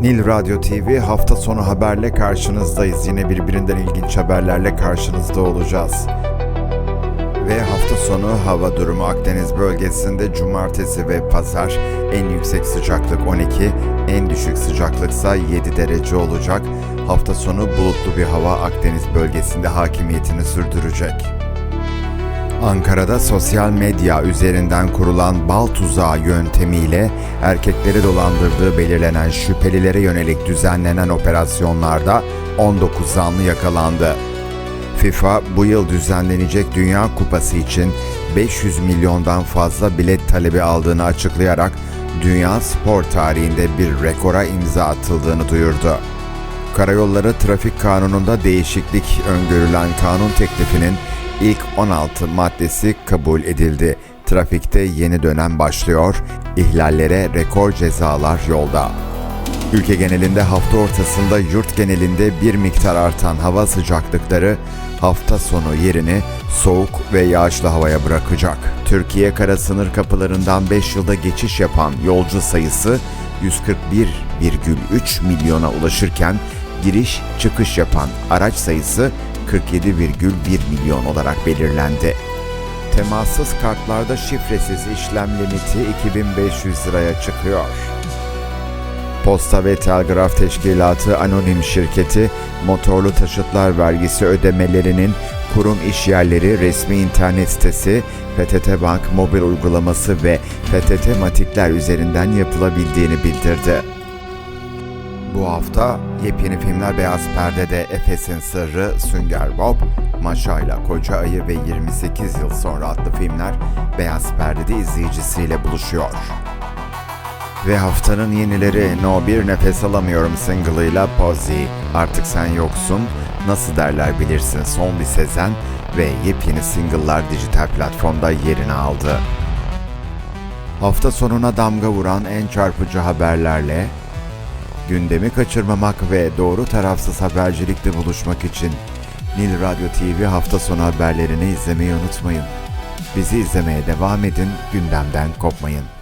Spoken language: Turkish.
Nil Radyo TV hafta sonu haberle karşınızdayız. Yine birbirinden ilginç haberlerle karşınızda olacağız. Ve hafta sonu hava durumu Akdeniz bölgesinde cumartesi ve pazar en yüksek sıcaklık 12, en düşük sıcaklıksa 7 derece olacak. Hafta sonu bulutlu bir hava Akdeniz bölgesinde hakimiyetini sürdürecek. Ankara'da sosyal medya üzerinden kurulan bal tuzağı yöntemiyle erkekleri dolandırdığı belirlenen şüphelilere yönelik düzenlenen operasyonlarda 19 zanlı yakalandı. FIFA bu yıl düzenlenecek Dünya Kupası için 500 milyondan fazla bilet talebi aldığını açıklayarak dünya spor tarihinde bir rekora imza atıldığını duyurdu. Karayolları Trafik Kanunu'nda değişiklik öngörülen kanun teklifinin ilk 16 maddesi kabul edildi. Trafikte yeni dönem başlıyor, ihlallere rekor cezalar yolda. Ülke genelinde hafta ortasında yurt genelinde bir miktar artan hava sıcaklıkları hafta sonu yerini soğuk ve yağışlı havaya bırakacak. Türkiye kara sınır kapılarından 5 yılda geçiş yapan yolcu sayısı 141,3 milyona ulaşırken giriş çıkış yapan araç sayısı 47,1 milyon olarak belirlendi. Temassız kartlarda şifresiz işlem limiti 2500 liraya çıkıyor. Posta ve Telgraf Teşkilatı Anonim Şirketi, motorlu taşıtlar vergisi ödemelerinin kurum iş yerleri resmi internet sitesi, PTT Bank mobil uygulaması ve PTT Matikler üzerinden yapılabildiğini bildirdi. Bu hafta yepyeni filmler Beyaz Perde'de Efes'in Sırrı, Sünger Bob, Maşa ile Koca Ayı ve 28 yıl sonra adlı filmler Beyaz Perde'de izleyicisiyle buluşuyor. Ve haftanın yenileri No Bir Nefes Alamıyorum single'ıyla Pozzi, Artık Sen Yoksun, Nasıl Derler Bilirsin Son Bir Sezen ve yepyeni single'lar dijital platformda yerini aldı. Hafta sonuna damga vuran en çarpıcı haberlerle gündemi kaçırmamak ve doğru tarafsız habercilikle buluşmak için Nil Radyo TV hafta sonu haberlerini izlemeyi unutmayın. Bizi izlemeye devam edin, gündemden kopmayın.